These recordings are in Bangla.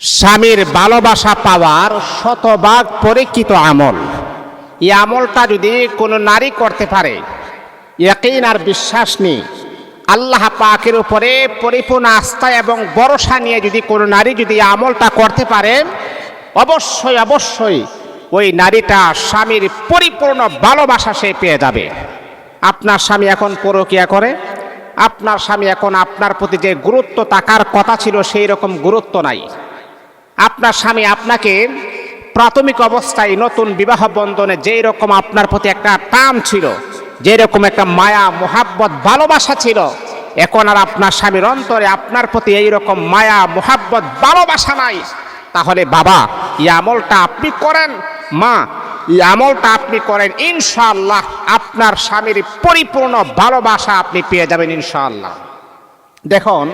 স্বামীর ভালোবাসা পাওয়ার শতভাগ পরীক্ষিত আমল। এই আমলটা যদি কোনো নারী করতে পারে, ইয়াকিন আর বিশ্বাস নেই। আল্লাহ পাকের উপরে পরিপূর্ণ আস্থা এবং ভরসা নিয়ে যদি কোনো নারী যদি আমলটা করতে পারে, অবশ্যই অবশ্যই ওই নারীটা স্বামীর পরিপূর্ণ ভালোবাসা সে পেয়ে যাবে। আপনার স্বামী এখন পরকিয়া করে, আপনার স্বামী এখন আপনার প্রতি যে গুরুত্ব থাকার কথা ছিল, সেই রকম গুরুত্ব নাই। আপনার স্বামী আপনাকে প্রাথমিক অবস্থায় নতুন বিবাহ বন্ধনে যেই রকম আপনার প্রতি একটা টান ছিল, যেই রকম একটা মায়া, মোহাব্বত, ভালোবাসা ছিল, এখন আর আপনার স্বামীর অন্তরে আপনার প্রতি এই রকম মায়া, মোহাব্বত, ভালোবাসা নাই। তাহলে বাবা, এই আমলটা আপনি করেন। মা, এই আমলটা আপনি করেন। ইনশাআল্লাহ আপনার স্বামীর পরিপূর্ণ ভালোবাসা আপনি পেয়ে যাবেন ইনশাআল্লাহ। দেখুন,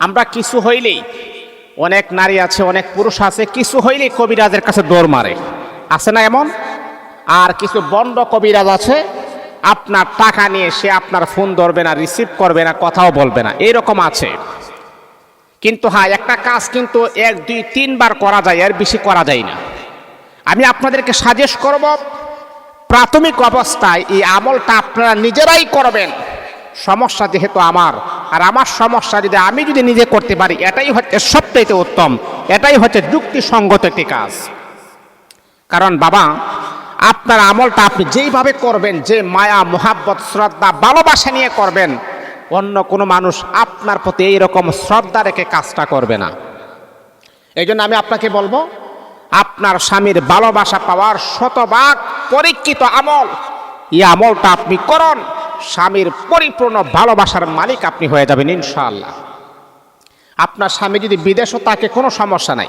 আমরা কিছু হইলেই অনেক নারী আছে, অনেক পুরুষ আছে, কিছু হইলেই কবিরাজের কাছে দৌড় মারে। আছে না এমন? আর কিছু বন্ড কবিরাজ আছে, আপনার টাকা নিয়ে সে আপনার ফোন ধরবে না, রিসিভ করবে না, কথাও বলবে না, এইরকম আছে। কিন্তু হ্যাঁ একটা কাজ কিন্তু এক, দুই, তিনবার করা যায়, এর বেশি করা যায় না। আমি আপনাদেরকে সাজেস্ট করব, প্রাথমিক অবস্থায় এই আমলটা আপনারা নিজেরাই করবেন। সমস্যা যেহেতু আমার, আর আমার সমস্যা যদি আমি যদি নিজে করতে পারি, এটাই হচ্ছে সবচাইতে উত্তম, এটাই হচ্ছে যুক্তিসঙ্গত একটি কাজ। কারণ বাবা, আপনার আমলটা আপনি যেইভাবে করবেন, যে মায়া, মোহাব্বত, শ্রদ্ধা, ভালোবাসা নিয়ে করবেন, অন্য কোনো মানুষ আপনার প্রতি এইরকম শ্রদ্ধা রেখে কাজটা করবে না। এই জন্য আমি আপনাকে বলব, আপনার স্বামীর ভালোবাসা পাওয়ার শতভাগ পরীক্ষিত আমল, এই আমলটা আপনি করুন। স্বামীর পরিপূর্ণ ভালোবাসার মালিক আপনি হয়ে যাবেন, ইনশাআল্লাহ। আপনার স্বামী যদি বিদেশও তাকে কোনো সমস্যা নাই।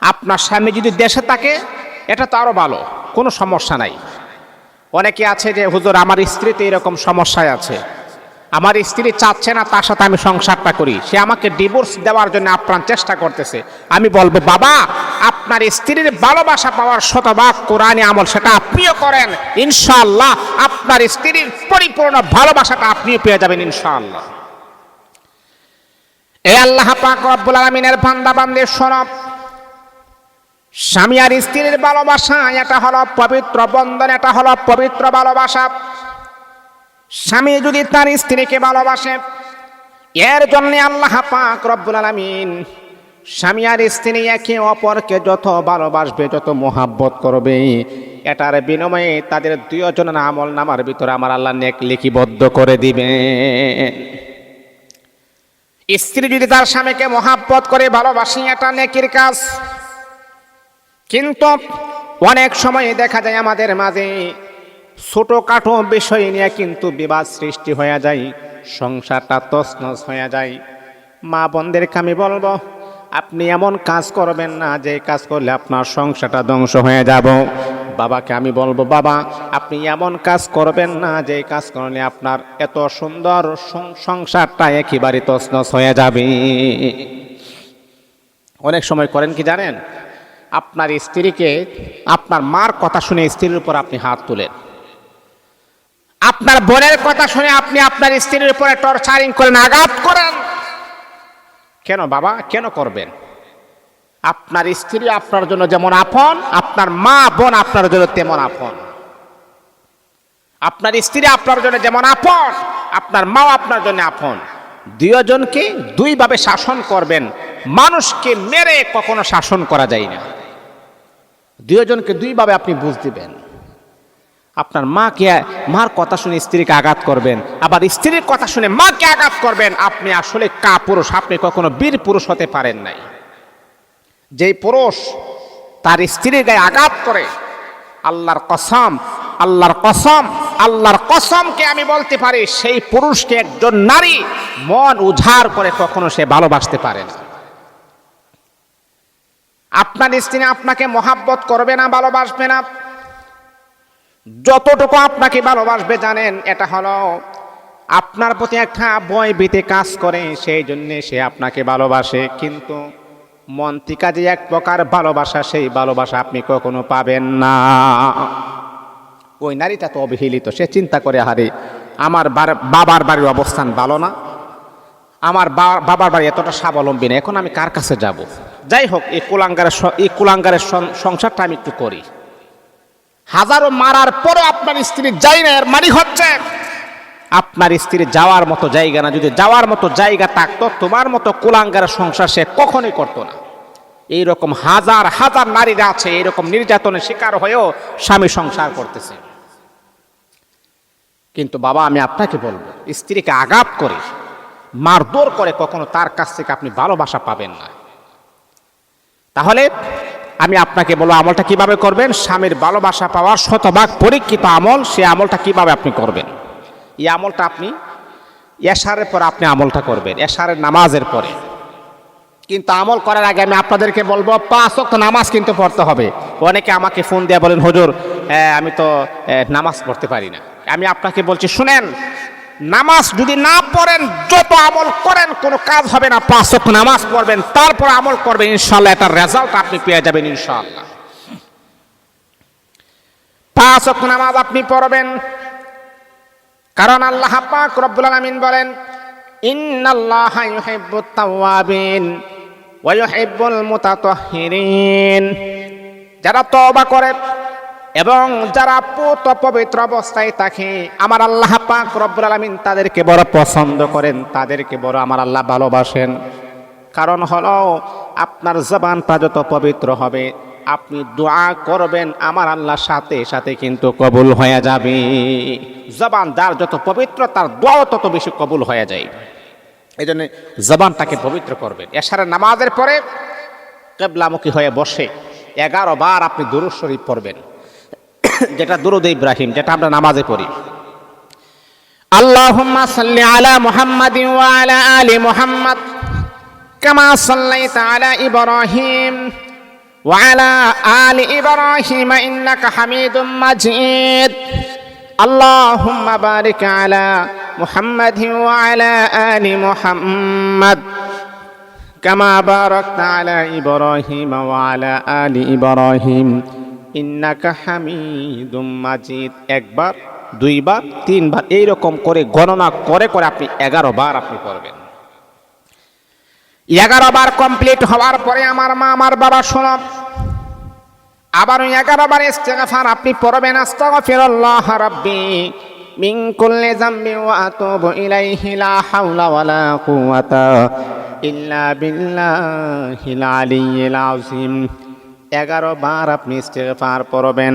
আপনার স্বামী যদি দেশে থাকে, এটা তো আরও ভালো, কোনো সমস্যা নাই। অনেকে আছে যে, হুজুর, আমার স্ত্রীতে এরকম সমস্যায় আছে। আমার স্ত্রী চাচ্ছে না তার সাথে আমি সংসারটা করি। সে আমাকে ডিভোর্স দেওয়ার জন্য আপ্রাণ চেষ্টা করতেছে। আমি বলব, বাবা, আপনার স্ত্রীর ভালোবাসা পাওয়ার শতভাগ কোরআনে আমল, সেটা আপনিও করেন, ইনশাআল্লাহ আপনার স্ত্রীর পরিপূর্ণ ভালোবাসাটা আপনিও পেয়ে যাবেন, ইনশাআল্লাহ। এ আল্লাহ পাক রব্বুল আলামিনের বান্দা বান্দের সরব। স্বামী আর স্ত্রীর ভালোবাসা, এটা হলো পবিত্র বন্ধন, এটা হলো পবিত্র ভালোবাসা। স্বামী যদি তার স্ত্রীকে ভালোবাসে, এর জন্য আল্লাহ পাক রব্বুল আলামিন স্বামী আর স্ত্রী একে অপরকে যত ভালোবাসবে, যত মোহাব্বত করবে, এটার বিনিময়ে তাদের দুজনের আমল নামার ভিতরে আমার আল্লাহ নেক লিখিবদ্ধ করে দিবেন স্ত্রী যদি তার স্বামীকে মহাব্বত করে ভালোবাসি, এটা নেকির কাজ। কিন্তু অনেক সময় দেখা যায় আমাদের মাঝে ছোটোখাটো বিষয় নিয়ে কিন্তু বিবাদ সৃষ্টি হয়ে যায়, সংসারটা তছনছ হয়ে যায়। মা বোনদেরকে আমি বলব, আপনি এমন কাজ করবেন না যে কাজ করলে আপনার সংসারটা ধ্বংস হয়ে যাব। বাবাকে আমি বলব, বাবা, আপনি এমন কাজ করবেন না যে কাজ করলে আপনার এত সুন্দর সংসারটা একেবারে তছনছ হয়ে যাবে। অনেক সময় করেন কি জানেন? আপনার স্ত্রীকে, আপনার মার কথা শুনে স্ত্রীর উপর আপনি হাত তুলেন। আপনার বোনের কথা শুনে আপনি আপনার স্ত্রীর উপরে টর্চারিং করেন, আঘাত করেন। কেন বাবা? কেন করবেন? আপনার স্ত্রী আপনার জন্য যেমন আপন, আপনার মা বোন আপনার জন্য তেমন আপন। আপনার স্ত্রী আপনার জন্য যেমন আপন, আপনার মাও আপনার জন্য আপন। দুজনকে দুইভাবে শাসন করবেন। মানুষকে মেরে কখনো শাসন করা যায় না। দুজনকে দুইভাবে আপনি বুঝ দিবেন। আপনার মাকে, মার কথা শুনে স্ত্রীকে আঘাত করবেন। আবার স্ত্রীর কথা শুনে মাকে আঘাত করবেন। আপনি আসলে কা পুরুষ? আপনি কখনো বীর পুরুষ হতে পারেন নাই। যেই পুরুষ তার স্ত্রীর গায়ে আঘাত করে, আল্লাহর কসম আল্লাহর কসম, আল্লাহর কসমকে আমি বলতে পারি, সেই পুরুষকে একজন নারী মন উজাড় করে কখনো সে ভালোবাসতে পারে না। আপনার স্ত্রী আপনাকে মহাব্বত করবে না, ভালোবাসবে না। যতটুকু আপনাকে ভালোবাসবে জানেন, এটা হলো আপনার প্রতি একটা বয় বিতে কাজ করে, সেই জন্যে সে আপনাকে ভালোবাসে। কিন্তু মন থেকে যে এক প্রকার ভালোবাসা, সেই ভালোবাসা আপনি কখনো পাবেন না। ওই নারীটা তো অবহেলিত, সে চিন্তা করে হারে আমার বাবার বাড়ির অবস্থান ভালো না। আমার বাবার বাড়ি এতটা স্বাবলম্বী না। এখন আমি কার কাছে যাব? যাই হোক, এই কুলাঙ্গারের এই কুলাঙ্গারের সংসারটা আমি একটু করি। হাজারো মারার পরে আপনার স্ত্রী যাই না এর মানি হচ্ছে। আপনার স্ত্রী যাওয়ার মতো জায়গা না, যদি যাওয়ার মতো জায়গা থাকতো, তোমার মতো কুলাঙ্গারের সংসার সে কখনোই করতো না। এইরকম হাজার হাজার নারীরা আছে, এইরকম নির্যাতনের শিকার হয়েও স্বামী সংসার করতেছে। কিন্তু বাবা, আমি আপনাকে বলব, স্ত্রীকে আঘাত করে, মারধর করে কখনো তার কাছ থেকে আপনি ভালোবাসা পাবেন না। তাহলে আমি আপনাকে বলব আমলটা কীভাবে করবেন? স্বামীর ভালোবাসা পাওয়ার শতভাগ পরীক্ষিত আমল সে আমলটা কীভাবে আপনি করবেন? এই আমলটা আপনি এশারের পর আপনি আমলটা করবেন এশারের নামাজের পরে। কিন্তু আমল করার আগে আমি আপনাদেরকে বলব পাঁচ ওয়াক্ত নামাজ কিন্তু পড়তে হবে। অনেকে আমাকে ফোন দিয়ে বলেন হুজুর আহ, আমি তো নামাজ পড়তে পারি না। আমি আপনাকে বলছি শুনেন নামাজ যদি না পড়েন, যত আমল করেন, কোনো কাজ হবে না। পাঁচ ওয়াক্ত নামাজ পড়বেন, তারপর আমল করবেন ইনশাল্লাহ এটার রেজাল্ট আপনি পেয়ে যাবেন ইনশাল্লাহ পাঁচ ওয়াক্ত নামাজ আপনি পড়বেন, কারণ আল্লাহ পাক রব্বুল আলামিন বলেন, ইন্নাল্লাহা ইউহিব্বুত তাওয়াবিন ওয়া ইউহিব্বুল মুতাতাহহিরিন যারা তওবা করে এবং যারা পুত পবিত্র অবস্থায় থাকে, আমার আল্লাহ পাক রব্বুল আলামিন তাদেরকে বড় পছন্দ করেন, তাদেরকে বড় আমার আল্লাহ ভালোবাসেন। কারণ হলো, আপনার জবানটা যত পবিত্র হবে, আপনি দোয়া করবেন, আমার আল্লাহর সাথে সাথে কিন্তু কবুল হয়ে যাবে। জবান যার যত পবিত্র, তার দোয়াও তত বেশি কবুল হয়ে যায়। এই জন্য জবানটাকে পবিত্র করবেন। এশারের নামাজের পরে কেবলামুখী হয়ে বসে এগারো বার আপনি দুরুদ শরীফ পড়বেন। যেটা দুরুদ ইব্রাহিম যেটা আমরা নামাজে পড়ি আল্লাহুম্মা সাল্লি আলা মুহাম্মাদিন ওয়া আলা আলি মুহাম্মাদ কামা সাল্লাইতা আলা ইব্রাহিম وعلى آل إبراهيم إنك حميد مجيد اللهم بارك على محمد وعلى آل محمد كما باركت على إبراهيم وعلى آل إبراهيم ইন্নাকা হামিদুম মাজিদ। একবার, দুইবার, তিনবার এই রকম করে গণনা করে করে আপনি এগারো বার আপনি করবেন এগারো বার কমপ্লিট হওয়ার পরে আমার মা, আমার বাবা শোনব আবার এগারো বার ইস্তেগফার আপনি পড়বেন। আস্তাগফিরুল্লাহ রাব্বি মিন কুল্লি যামবি ওয়া আতুবু ইলাইহি লা হাওলা ওয়ালা কুওয়াতা ইল্লা বিল্লাহিল আলিয়্যিল আযীম। এগারো বার আপনি ইস্তেগফার পড়বেন।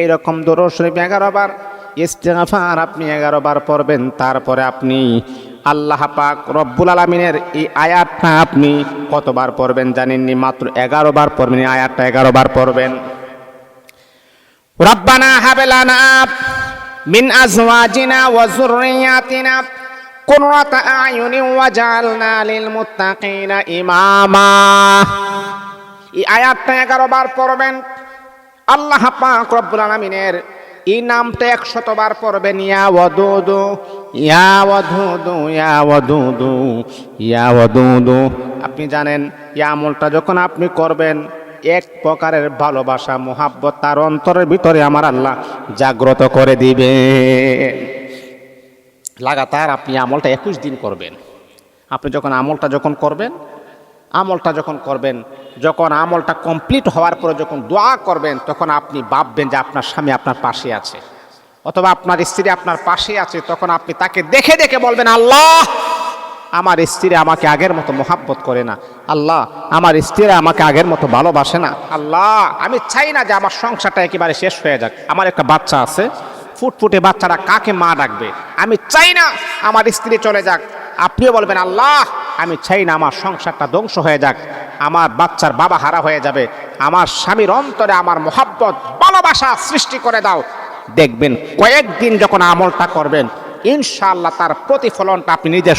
এইরকম দরুদ শরীফ এগারো বার। ইস্তেগফার আপনি এগারো বার পড়বেন, তারপরে আপনি আল্লাহ পাক রব্বুল আলমিনের এই আয়াতটা আপনি কতবার পড়বেন জানেননি? মাত্র এগারো বার পড়বেন আয়াতটা এগারো বার পড়বেন। রব্বানা হাবেলানা মিন আজওয়াজিনা ওয়া যুররিয়াতিনা কুররাতা আয়ুনি ওয়াজআলনা লিল মুত্তাকিনা ইমামা। এই আয়াতটা এগারো বার পড়বেন। আল্লাহ পাক রব্বুল আলামিনের এই নামটা একশতবার পড়বেন, ইয়া ওয়াদুদু ইয়া ওয়াদুদু ইয়া ওয়াদুদু ইয়া ওয়াদুদু। আপনি জানেন, এই আমলটা যখন আপনি করবেন, এক প্রকারের ভালোবাসা, মোহাব্বত তার অন্তরের ভিতরে আমার আল্লাহ জাগ্রত করে দিবে। লাগাতার আপনি আমলটা একুশ দিন করবেন। আপনি যখন আমলটা যখন করবেন আমলটা যখন করবেন, যখন আমলটা কমপ্লিট হওয়ার পরে যখন দোয়া করবেন, তখন আপনি ভাববেন যে আপনার স্বামী আপনার পাশে আছে। অথবা আপনার স্ত্রী আপনার পাশে আছে, তখন আপনি তাকে দেখে দেখে বলবেন, আল্লাহ, আমার স্ত্রী আমাকে আগের মতো মোহাব্বত করে না। আল্লাহ, আমার স্ত্রী আমাকে আগের মতো ভালোবাসে না। আল্লাহ, আমি চাই না যে আমার সংসারটা একেবারে শেষ হয়ে যাক। আমার একটা বাচ্চা আছে, ফুটফুটে বাচ্চারা কাকে মা ডাকবে? আমি চাই না আমার স্ত্রী চলে যাক। আপনিও বলবেন, আল্লাহ আমি চাই না আমার সংসারটা ধ্বংস হয়ে যাক। আমার বাচ্চার বাবা হারা হয়ে যাবে। আমার স্বামীর অন্তরে আমার মোহাব্বত, ভালোবাসা সৃষ্টি করে দাও। দেখবেন কয়েকদিন যখন আমলটা করবেন, ইনশাআল্লাহ তার প্রতিফলনটা আপনি নিজের